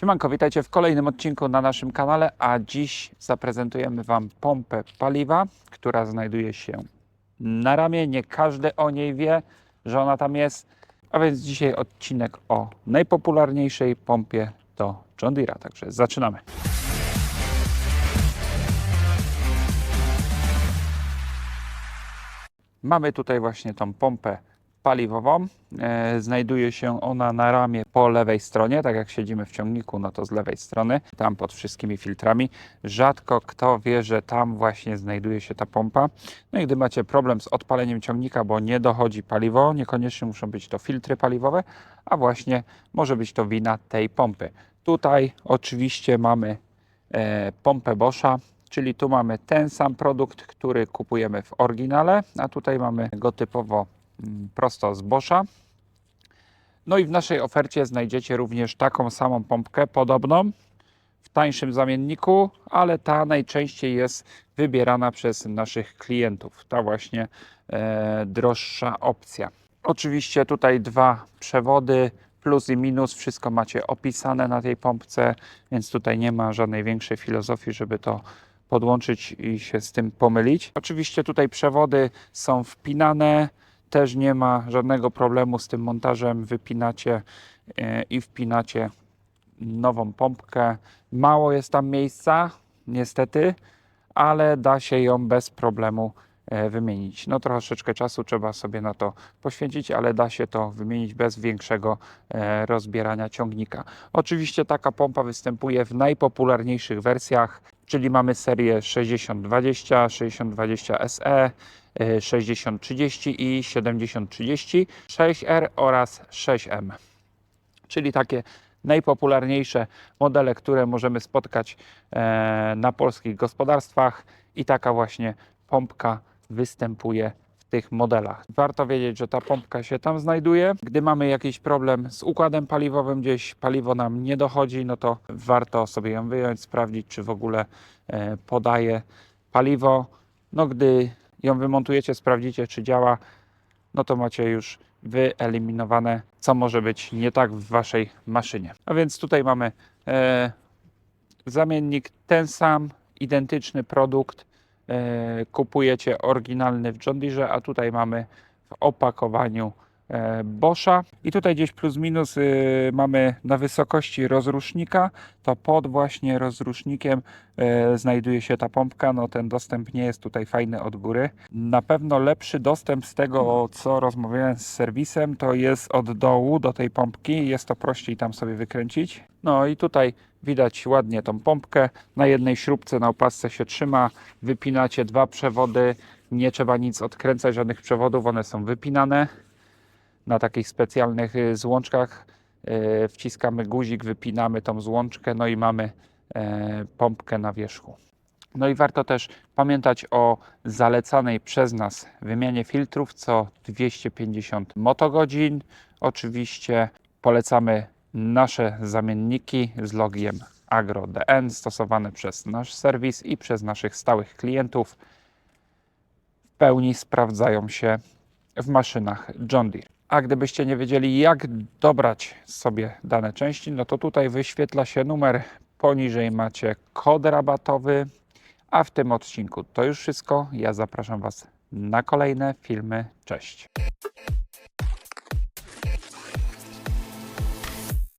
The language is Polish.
Siemanko, witajcie w kolejnym odcinku na naszym kanale, a dziś zaprezentujemy Wam pompę paliwa, która znajduje się na ramię. Nie każdy o niej wie, że ona tam jest, a więc dzisiaj odcinek o najpopularniejszej pompie do John Deere'a, także zaczynamy. Mamy tutaj właśnie tą pompę paliwową. E, znajduje się ona na ramię po lewej stronie, tak jak siedzimy w ciągniku, no to z lewej strony, tam pod wszystkimi filtrami. Rzadko kto wie, że tam właśnie znajduje się ta pompa. No i gdy macie problem z odpaleniem ciągnika, bo nie dochodzi paliwo, niekoniecznie muszą być to filtry paliwowe, a właśnie może być to wina tej pompy. Tutaj oczywiście mamy e, pompę Boscha, czyli tu mamy ten sam produkt, który kupujemy w oryginale, a tutaj mamy go typowo prosto z Boscha. No i w naszej ofercie znajdziecie również taką samą pompkę, podobną, w tańszym zamienniku, ale ta najczęściej jest wybierana przez naszych klientów. Ta właśnie e, droższa opcja. Oczywiście tutaj dwa przewody, plus i minus, wszystko macie opisane na tej pompce, więc tutaj nie ma żadnej większej filozofii, żeby to podłączyć i się z tym pomylić. Oczywiście tutaj przewody są wpinane, też nie ma żadnego problemu z tym montażem. Wypinacie e, i wpinacie nową pompkę. Mało jest tam miejsca, niestety, ale da się ją bez problemu e, wymienić. No troszeczkę czasu trzeba sobie na to poświęcić, ale da się to wymienić bez większego e, rozbierania ciągnika. Oczywiście taka pompa występuje w najpopularniejszych wersjach, czyli mamy serię 6020, 6020 SE, 6030 i 7030, 6R oraz 6M czyli takie najpopularniejsze modele, które możemy spotkać e, na polskich gospodarstwach i taka właśnie pompka występuje w tych modelach. Warto wiedzieć, że ta pompka się tam znajduje. Gdy mamy jakiś problem z układem paliwowym, gdzieś paliwo nam nie dochodzi, no to warto sobie ją wyjąć, sprawdzić, czy w ogóle e, podaje paliwo. No gdy ją wymontujecie, sprawdzicie, czy działa, no to macie już wyeliminowane, co może być nie tak w waszej maszynie. A więc tutaj mamy e, zamiennik ten sam, identyczny produkt. E, kupujecie oryginalny w John Deere, a tutaj mamy w opakowaniu Boscha. I tutaj gdzieś plus minus y, mamy na wysokości rozrusznika, to pod właśnie rozrusznikiem e, znajduje się ta pompka. No ten dostęp nie jest tutaj fajny od góry. Na pewno lepszy dostęp z tego, co rozmawiałem z serwisem, to jest od dołu do tej pompki. Jest to prościej tam sobie wykręcić. No i tutaj widać ładnie tą pompkę. Na jednej śrubce na opasce się trzyma. Wypinacie dwa przewody. Nie trzeba nic odkręcać, żadnych przewodów, one są wypinane na takich specjalnych y, złączkach. y, Wciskamy guzik, wypinamy tą złączkę, no i mamy e, pompkę na wierzchu. No i warto też pamiętać o zalecanej przez nas wymianie filtrów co 250 motogodzin. Oczywiście polecamy nasze zamienniki z logiem AgroDN stosowane przez nasz serwis i przez naszych stałych klientów. W pełni sprawdzają się w maszynach John Deere. A gdybyście nie wiedzieli, jak dobrać sobie dane części, no to tutaj wyświetla się numer. Poniżej macie kod rabatowy. A w tym odcinku to już wszystko. Ja zapraszam Was na kolejne filmy. Cześć.